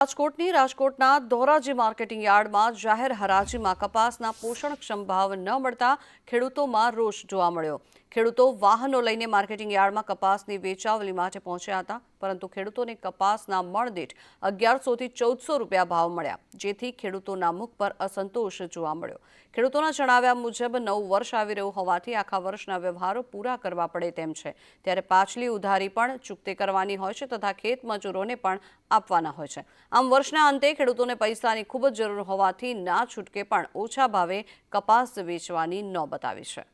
રાજકોટની રાજકોટના ધોરાજી માર્કેટિંગ યાર્ડમાં જાહેર હરાજીમાં કપાસના પોષણક્ષમ ભાવ ન મળતા ખેડૂતોમાં રોષ જોવા મળ્યો. ખેડૂતો વાહનો લઈને માર્કેટિંગ યાર્ડમાં કપાસની વેચાવલી માટે પહોંચ્યા હતા, પરંતુ ખેડૂતોને કપાસના મણ દીઠ અગિયારસોથી ચૌદસો રૂપિયા ભાવ મળ્યા, જેથી ખેડૂતોના મુખ પર અસંતોષ જોવા મળ્યો. ખેડૂતોના જણાવ્યા મુજબ, નવું વર્ષ આવી રહ્યું હોવાથી આખા વર્ષના વ્યવહારો પૂરા કરવા પડે તેમ છે. ત્યારે પાછલી ઉધારી પણ ચૂકતે કરવાની હોય છે તથા ખેત મજૂરોને પણ આપવાના હોય છે. આમ વર્ષના અંતે ખેડૂતોને પૈસાની ખૂબ જ જરૂર હોવાથી ના છૂટકે પણ ઓછા ભાવે કપાસ વેચવાની નોબત આવી છે.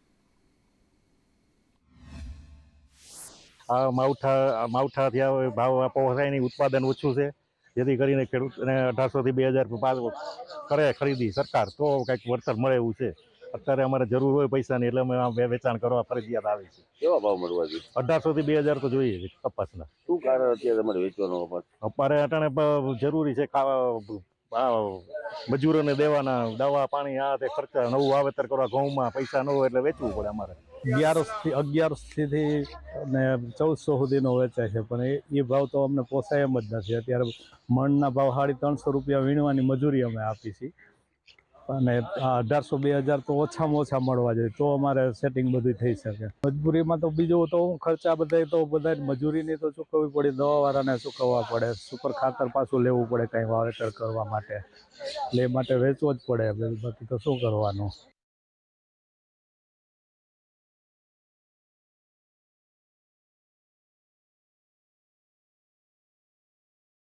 આ માવઠા માવઠા થયા ભાવ પહોંચાય નહીં ઉત્પાદન ઓછું છે. જેથી કરીને ખેડૂતને અઢારસોથી બે હજાર કરે ખરીદી સરકાર, તો કંઈક વળતર મળે એવું છે. અત્યારે અમારે જરૂર હોય પૈસાની એટલે અમે વેચાણ કરવા ફરજિયાત આવે છે. કેવા ભાવ મળવા જોઈએ? અઢારસોથી બે હજાર તો જોઈએ છે કપાસના. શું કારણ અત્યારે તમારે વેચવાનો કપાસ? અમારે અટાણે જરૂરી છે ખાવા મજૂરોને દેવાના દવા પાણી આ તે ખર્ચા નવું વાવેતર કરવા ઘઉંમાં પૈસા ન હોય એટલે વેચવું પડે અમારે. અગિયારસથી અગિયારસથી ને ચૌદસો સુધીનો વેચાય છે પણ એ એ ભાવ તો અમને પોસાય એમ જ નથી. અત્યારે મણના ભાવ સાડી ત્રણસો રૂપિયા વીણવાની મજૂરી અમે આપી છીએ. અને અઢારસો બે હજાર તો ઓછામાં ઓછા મળવા જોઈએ, તો અમારે સેટિંગ બધું થઈ શકે. મજબૂરીમાં તો બીજું તો ખર્ચા બધા તો બધા મજૂરીની તો ચૂકવવી પડે, દવાવાળાને ચૂકવવા પડે સુપર ખાતર પાછું લેવું પડે, કંઈ વાવેતર કરવા માટે. એટલે એ માટે વેચવો જ પડે બાકી તો શું કરવાનું?